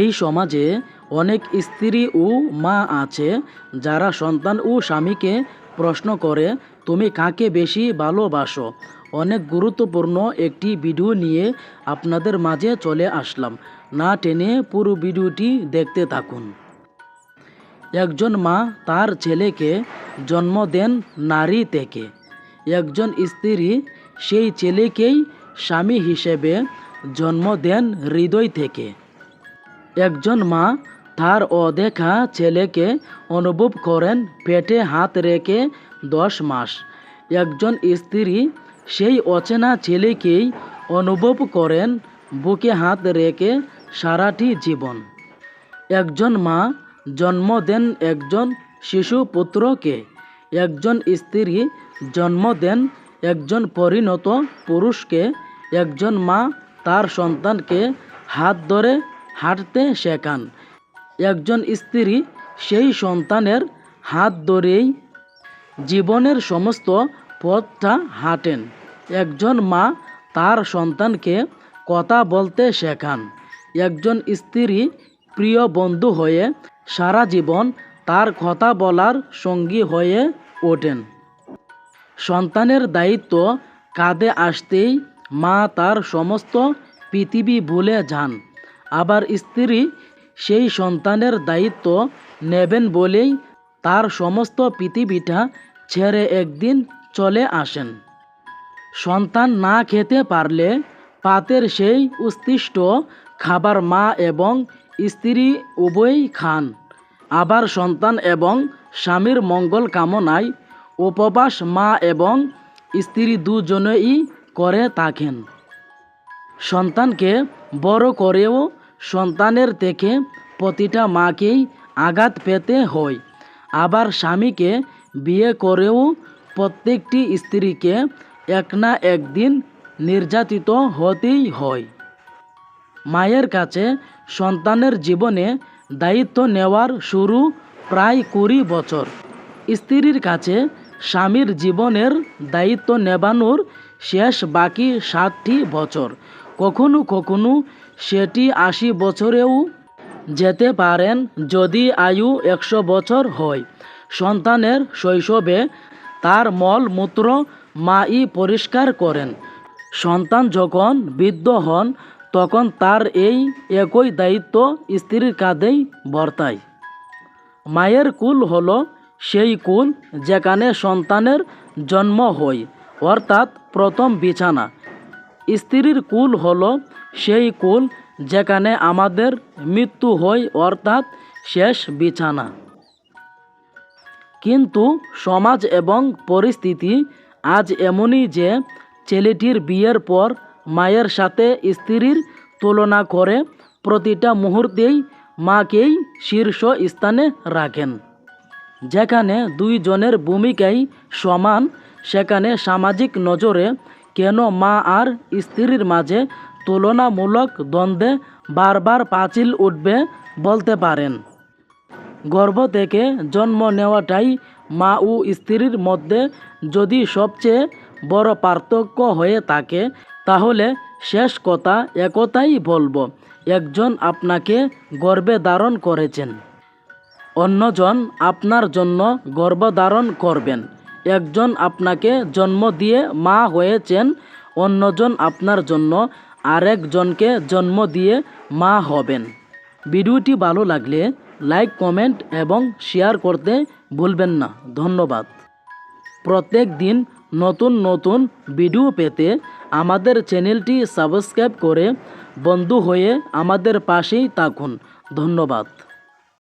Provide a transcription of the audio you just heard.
এই সমাজে অনেক স্ত্রী ও মা আছে যারা সন্তান ও স্বামীকে প্রশ্ন করে, তুমি কাকে বেশি ভালোবাসো? অনেক গুরুত্বপূর্ণ একটি ভিডিও নিয়ে আপনাদের মাঝে চলে আসলাম। না টেনে পুরো ভিডিওটি দেখতে থাকুন। একজন মা তার ছেলেকে জন্ম দেন নারী থেকে। একজন স্ত্রী সেই ছেলেকেই স্বামী হিসেবে জন্ম দেন হৃদয় থেকে। একজন মা তার অদেখা ছেলেকে অনুভব করেন পেটে হাত রেখে দশ মাস। একজন স্ত্রী সেই অচেনা ছেলেকেই অনুভব করেন বুকে হাত রেখে সারাটি জীবন। একজন মা জন্ম দেন একজন শিশু পুত্রকে, একজন স্ত্রী জন্ম দেন একজন পরিণত পুরুষকে, একজন মা তার সন্তানকে হাত ধরে হাঁটতে শেখান। একজন স্ত্রী সেই সন্তানের হাত ধরেই জীবনের সমস্ত পথটা হাঁটেন। একজন মা তার সন্তানকে কথা বলতে শেখান। একজন স্ত্রী প্রিয় বন্ধু হয়ে সারা জীবন তার কথা বলার সঙ্গী হয়ে ওঠেন। সন্তানের দায়িত্ব কাঁধে আসতেই মা তার সমস্ত পৃথিবী ভুলে যান। আবার স্ত্রী সেই সন্তানের দায়িত্ব নেবেন বলেই তার সমস্ত পৃথিবীটা ছেড়ে একদিন চলে আসেন। সন্তান না খেতে পারলে পাতের সেই উৎকৃষ্ট খাবার মা এবং স্ত্রী উভয়ই খান। আবার সন্তান এবং স্বামীর মঙ্গল কামনায় উপবাস মা এবং স্ত্রী দুজনেই করে থাকেন। সন্তানকে বড় করেও সন্তানের থেকে প্রতিটা মাকেই আঘাত পেতে হয়। আবার স্বামীকে বিয়ে করেও প্রত্যেকটি স্ত্রীকে এক না একদিন নির্যাতিত হতেই হয়। মায়ের কাছে সন্তানের জীবনে দায়িত্ব নেওয়ার শুরু প্রায় কুড়ি বছর। স্ত্রীর কাছে স্বামীর জীবনের দায়িত্ব নেবানোর শেষ বাকি ষাটটি বছর। কখনো কখনো সেটি আশি বছরেও যেতে পারেন যদি আয়ু একশো বছর হয়। সন্তানের শৈশবে তার মলমূত্র মাই পরিষ্কার করেন। সন্তান যখন বৃদ্ধ হন, তখন তার এই একই দায়িত্ব স্ত্রীর কাঁধেই বর্তায়। মায়ের কুল হল সেই কুল যেখানে সন্তানের জন্ম হয়, অর্থাৎ প্রথম বিছানা। স্ত্রীর কুল হলো সেই কুল যেখানে আমাদের মৃত্যু হয়, অর্থাৎ শেষ বিছানা। কিন্তু সমাজ এবং পরিস্থিতি আজ এমনই যে ছেলেটির বিয়ের পর মায়ের সাথে স্ত্রীর তুলনা করে প্রতিটা মুহূর্তেই মাকেই শীর্ষ স্থানে রাখেন। যেখানে দুইজনের ভূমিকাই সমান, সেখানে সামাজিক নজরে কেন মা আর স্ত্রীর মাঝে তুলনামূলক দ্বন্দ্বে বারবার পাঁচিল উঠবে বলতে পারেন। গর্ভ থেকে জন্ম নেওয়াটাই মা ও স্ত্রীর মধ্যে যদি সবচেয়ে বড় পার্থক্য হয়ে থাকে, তাহলে শেষ কথা একথাই বলব, একজন আপনাকে গর্বে ধারণ করেছেন। অন্যজন আপনার জন্য গর্ভধারণ করবেন। একজন আপনাকে জন্ম দিয়ে মা হয়েছেন, অন্যজন আপনার জন্য আরেকজনকে জন্ম দিয়ে মা হবেন। ভিডিওটি ভালো লাগলে লাইক, কমেন্ট এবং শেয়ার করতে ভুলবেন না। ধন্যবাদ। প্রত্যেক দিন নতুন নতুন ভিডিও পেতে আমাদের চ্যানেলটি সাবস্ক্রাইব করে বন্ধু হয়ে আমাদের পাশেই থাকুন। ধন্যবাদ।